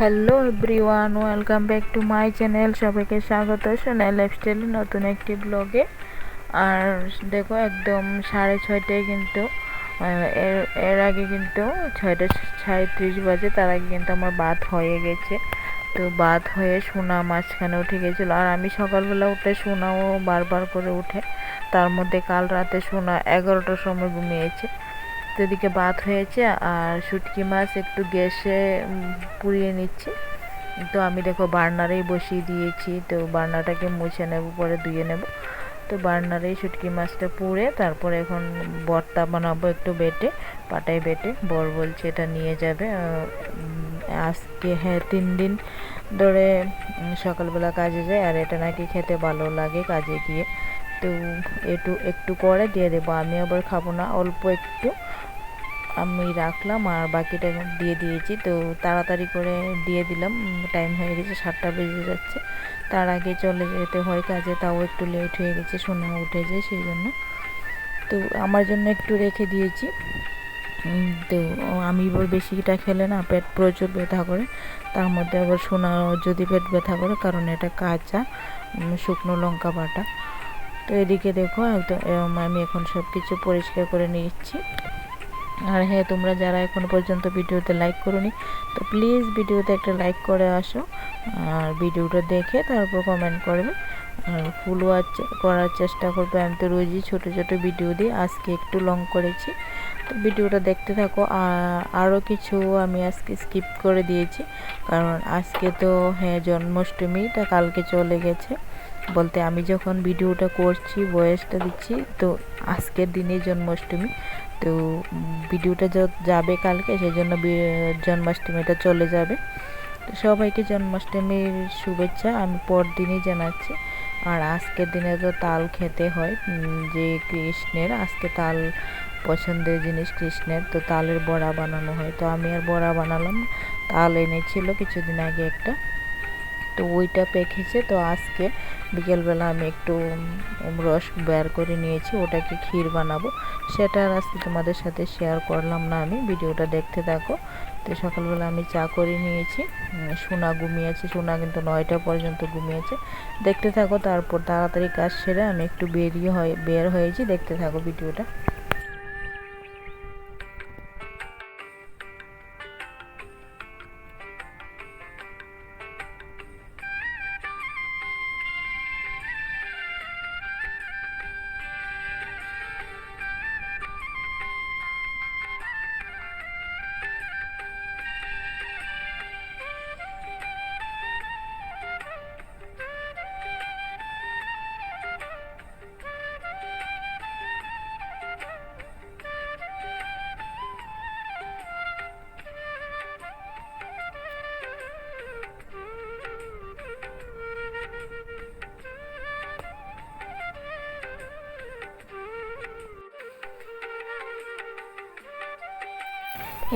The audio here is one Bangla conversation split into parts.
Hello everyone welcome back to my channel সবাইকে স্বাগত। সোনাই লাইফস্টাইল নতুন একটি ব্লগে আর দেখো একদম সাড়ে ছয়টায় কিন্তু এর আগে কিন্তু ছয়টা সাঁত্রিশ বাজে, তার আগে কিন্তু আমার বাদ হয়ে গেছে। তো বাদ হয়ে সোনা মাঝখানে উঠে গেছিল। আর আমি সকালবেলা উঠে সোনাও বারবার করে উঠে, তার মধ্যে কাল রাতে সোনা এগারোটার সময় ঘুমিয়েছে। তো এদিকে ভাত হয়েছে, আর শুটকি মাছ একটু গ্যাসে পুড়িয়ে নিচ্ছি। তো আমি দেখো বার্নারেই বসিয়ে দিয়েছি, তো বার্নারটাকে মুছে নেব, পরে ধুয়ে নেব। তো বার্নারেই শুটকি মাছটা পুড়ে, তারপরে এখন ভর্তা বানাবো একটু বেটে, পাটায় বেটে। বর বলছে এটা নিয়ে যাবে আজকে হ্যাঁ তিন দিন ধরে সকালবেলা কাজে যায়, আর এটা নাকি খেতে ভালো লাগে কাজে গিয়ে। তো একটু একটু করে দিয়ে দেবো, আমি আবার খাব না, অল্প একটু। আমি রাখলাম আর বাকিটা দিয়ে দিয়েছি। তো তাড়াতাড়ি করে দিয়ে দিলাম। টাইম হয়ে গেছে সাতটা বেজে যাচ্ছে। তার আগে চলে যেতে হয় কাজে, তাও একটু লেট হয়ে গেছে, সোনা উঠে যায় সেই জন্য। তো আমার জন্য একটু রেখে দিয়েছি। তো আমি এবার বেশিটা খেলে না পেট প্রচুর ব্যথা করে। তার মধ্যে আবার সোনা যদি পেট ব্যথা করে, কারণ এটা কাঁচা শুকনো লঙ্কা বাটা। তো এদিকে দেখো, একদম আমি এখন সব কিছু পরিষ্কার করে নিচ্ছি। আর হ্যাঁ তোমরা যারা এখন পর্যন্ত ভিডিওতে লাইক করোনি, তো প্লিজ ভিডিওতে একটা লাইক করে আসো আর ভিডিওটা দেখে তারপর কমেন্ট করবে। আর ফুল ওয়াচ করার চেষ্টা করবে। আমি তো রোজই ছোটো ছোটো ভিডিও দিই, আজকে একটু লং করেছি। তো ভিডিওটা দেখতে থাকো। আর আরও কিছু আমি আজকে স্কিপ করে দিয়েছি। কারণ আজকে তো হ্যাঁ জন্মাষ্টমীটা কালকে চলে গেছে। বলতে আমি যখন ভিডিওটা করছি ভয়েসটা দিচ্ছি, তো আজকের দিনে জন্মাষ্টমী। তো ভিডিওটা যাবে কালকে সেই জন্য জন্মাষ্টমীটা চলে যাবে। তো সবাইকে জন্মাষ্টমীর শুভেচ্ছা, আমি পরদিনই জানাচ্ছি। আর আজকের দিনে তো তাল খেতে হয় যে কৃষ্ণের, আজকে তাল পছন্দের জিনিস কৃষ্ণের, তো তালের বড়া বানানো হয়। তো আমি আর বড়া বানালাম। তাল এনেছিল কিছুদিন আগে একটা। তো ওইটা পেকেছে। তো আজকে বিকেলবেলা আমি একটু রস বের করে নিয়েছি। ওটাকে ক্ষীর বানাবো। সেটা আজকে তোমাদের সাথে শেয়ার করলাম না আমি। ভিডিওটা দেখতে থাকো। তো সকালবেলা আমি চা করে নিয়েছি। সোনা ঘুমিয়েছে। সোনা কিন্তু নয়টা পর্যন্ত ঘুমিয়েছে। দেখতে থাকো, তারপর তাড়াতাড়ি কাজ সেরে আমি একটু বেরিয়ে হয়ে, বের হয়েছি। দেখতে থাকো ভিডিওটা।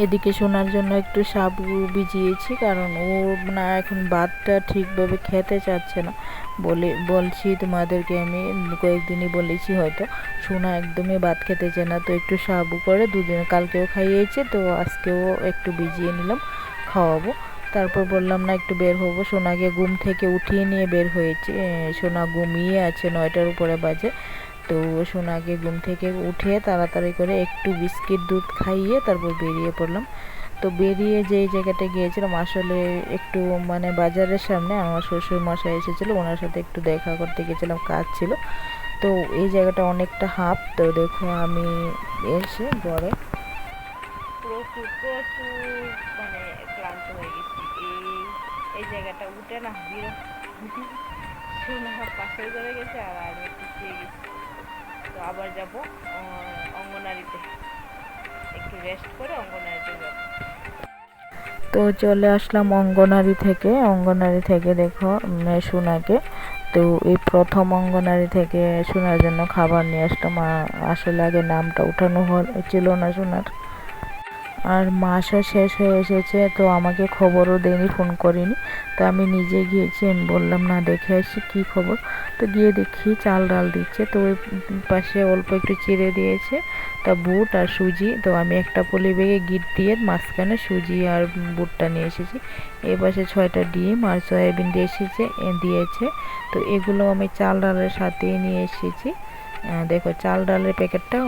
এদিকে শোনার জন্য একটু সাবু ভিজিয়েছি, কারণ ও না এখন ভাতটা ঠিকভাবে খেতে চাচ্ছে না। বলে, বলছি তোমাদেরকে আমি, কয়েকদিনই বলেছি হয়তো, সোনা একদমই ভাত খেতে চায় না, তো একটু সাবু করে দুদিন, কালকেও খাইয়েছে, তো আজকেও একটু ভিজিয়ে নিলাম, খাওয়াবো। তারপর বললাম, না, একটু বের হব। সোনাকে ঘুম থেকে উঠিয়ে নিয়ে বের হয়েছে। সোনা ঘুমিয়ে আছে নয়টার উপরে বাজে। তো সোনাকে ঘুম থেকে উঠে তাড়াতাড়ি করে একটু বিস্কিট দুধ খাইয়ে তারপর বেরিয়ে পড়লাম। তো বেরিয়ে যেই জায়গাটা গিয়েছিলাম, আসলে একটু মানে বাজারের সামনে আমার শ্বশুর মশাই এসেছিল, ওনার সাথে একটু দেখা করতে গেছিলাম কাজ ছিল। তো এই জায়গাটা অনেকটা হাফ, তো দেখো আমি এসে প্রচুর মানে জায়গাটা উঠে না পাশের গেছে আর আমি গেছি। তো আবার যাব অঙ্গনারীতে। একটু রেস্ট করে অঙ্গনারীতে যাব। তো চলে আসলাম অঙ্গনারী থেকে। অঙ্গনারী থেকে দেখো সোনাকে। তো এই প্রথম অঙ্গনারী থেকে সোনার জন্য খাবার নিয়ে আসলাম। আসলে আগে নামটা উঠানো হল ছিল না সোনার। আর মাসও শেষ হয়ে এসেছে, তো আমাকে খবরও দেয়নি, ফোন করিনি। তো আমি নিজে গিয়েছি, আমি বললাম, না, দেখে আসি, কী খবর? তো গিয়ে দেখি চাল ডাল দিচ্ছে, তো ওই পাশে অল্প একটু চিড়ে দিয়েছে, তা বুট আর সুজি। তো আমি একটা পলি বেগে গিট দিয়ে মাঝখানে সুজি আর বুটটা নিয়ে এসেছি। এ পাশে ছয়টা ডিম আর সয়াবিন দিয়ে এসেছে দিয়েছে। তো এগুলো আমি চাল ডালের সাথে নিয়ে এসেছি। দেখো, চাল ডালের প্যাকেটটা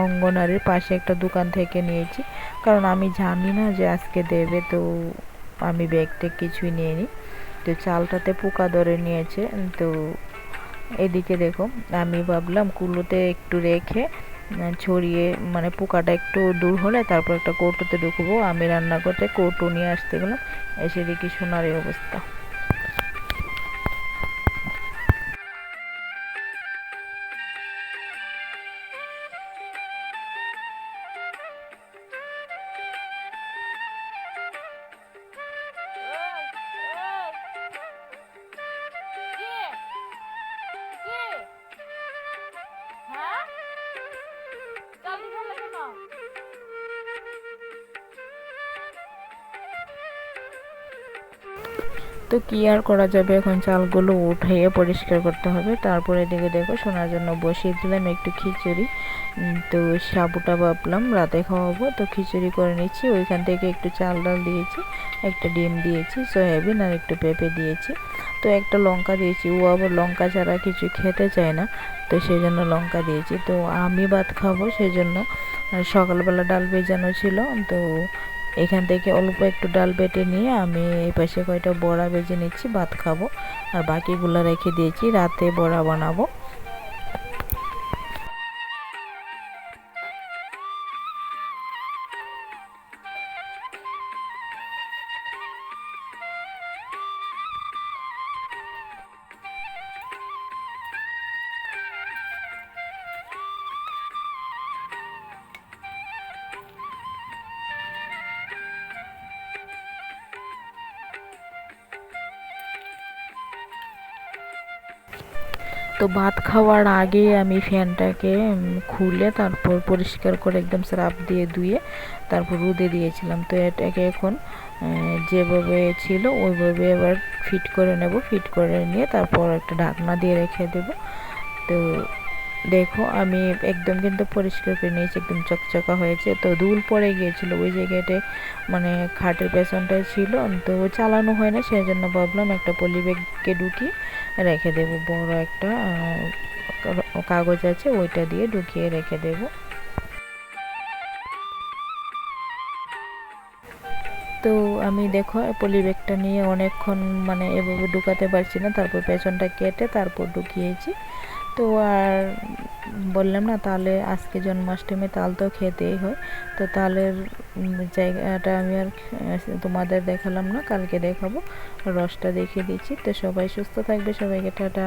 অঙ্গনারীর পাশে একটা দোকান থেকে নিয়েছি। কারণ আমি জানি না যে আজকে দেবে, তো আমি ব্যাগটা কিছুই নিয়ে নিই তো চালটাতে পোকা ধরে নিয়েছে, তো এদিকে দেখো, আমি ভাবলাম কুলোতে একটু রেখে ছড়িয়ে মানে পোকাটা একটু দূর হলে তারপর একটা কৌটোতে ঢুকবো। আমি রান্না করতে কৌটো নিয়ে আসতে গেলাম, এসে দেখি সোনার অবস্থা। তো কি আর করা যাবে? এখন চালগুলো উঠিয়ে পরিষ্কার করতে হবে। তারপরে এদিকে দেখো শোনার জন্য বসিয়ে দিলাম একটু খিচুড়ি। তো সাবুটা ভাবলাম রাতে খাওয়াবো। তো খিচুড়ি করে নিচ্ছি। ওইখান থেকে একটু চাল ডাল দিয়েছি, একটা ডিম দিয়েছি, সয়াবিন আর একটু পেঁপে দিয়েছি। তো একটা লঙ্কা দিয়েছি। ও আবার লঙ্কা ছাড়া কিছু খেতে চায় না। তো সেই জন্য লঙ্কা দিয়েছি। তো আমি ভাত খাব সেই জন্য সকালবেলা ডাল ভেজানো ছিল। তো এখান থেকে অল্প একটু ডাল বেটে নিয়ে আমি এই পাশে কয়টা বড়া বেজে নিচ্ছি, ভাত খাব। আর বাকিগুলো রেখে দিয়েছি, রাতে বড়া বানাবো। তো ভাত খাওয়ার আগে আমি ফ্যানটাকে খুলে তারপর পরিষ্কার করে একদম স্রাপ দিয়ে ধুয়ে তারপর রোদে দিয়েছিলাম। তো এটাকে এখন যেভাবে ছিল ওইভাবে এবার ফিট করে নেব। ফিট করে নিয়ে তারপর একটা ঢাকনা দিয়ে রেখে দেব। তো দেখো, আমি একদম কিন্তু পরিষ্কার করে নিয়েছি, একদম চকচকা হয়েছে। তো দুল পড়ে গিয়েছিল, ওই জায়গাটায় মানে খাটের পেছনটায় ছিল, তো চালানো হয় না সেই জন্য ভাবলাম একটা পলি ব্যাগকে ঢুকিয়ে রেখে দেব। বড় একটা কাগজ আছে, ওইটা দিয়ে ঢুকিয়ে রেখে দেব। তো আমি দেখো পলি ব্যাগটা নিয়ে অনেকক্ষণ মানে এভাবে ঢুকাতে পারছি না, তারপর পেছনটা কেটে তারপর ঢুকিয়েছি। তো আর বললাম না, তাহলে আজকে জন্মাষ্টমী তাল তো খেতেই হয়। তো তালের জায়গাটা আমি আর তোমাদের দেখালাম না, কালকে দেখাবো। রসটা দেখিয়ে দিচ্ছি। তো সবাই সুস্থ থাকবে, সবাইকে টাটা।